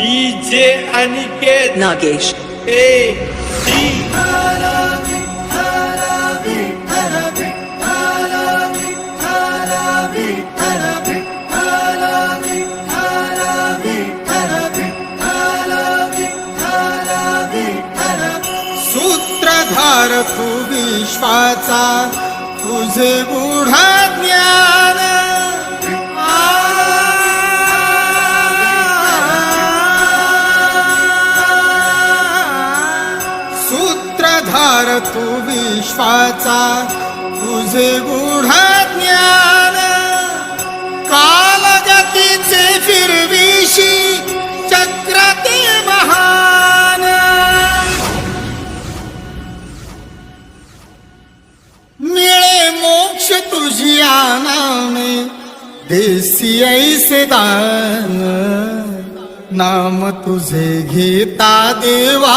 DJ Aniket Nagesh. A D. सूत्रधार तू विश्वाचा तुझे गुढ ज्ञान आधार तू विश्वाचा तुझे गुढ ज्ञान. कालगतीचे फिरविशी चक्र ते महान. मिळे मोक्ष तुझी नामे देसी ऐसे दान. नाम तुझे घेता देवा.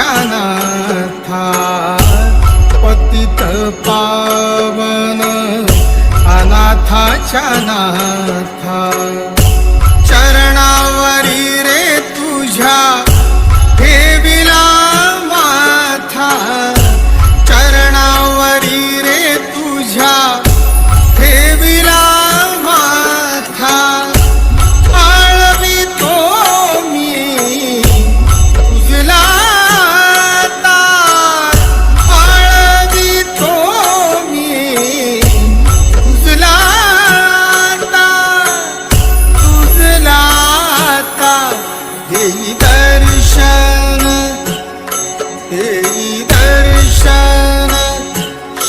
अनाथाच्या पतित पावन अनाथाच्या नाथा दर्शन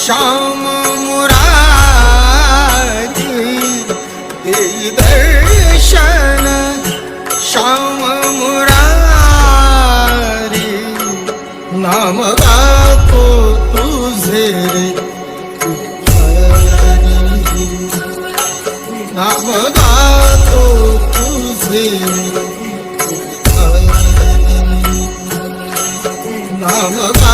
श्याम मुरारी देई दर्शन श्याम मुरारी नाम गातो तुझे रे नाम गातो तुझे नाम गातो तुझे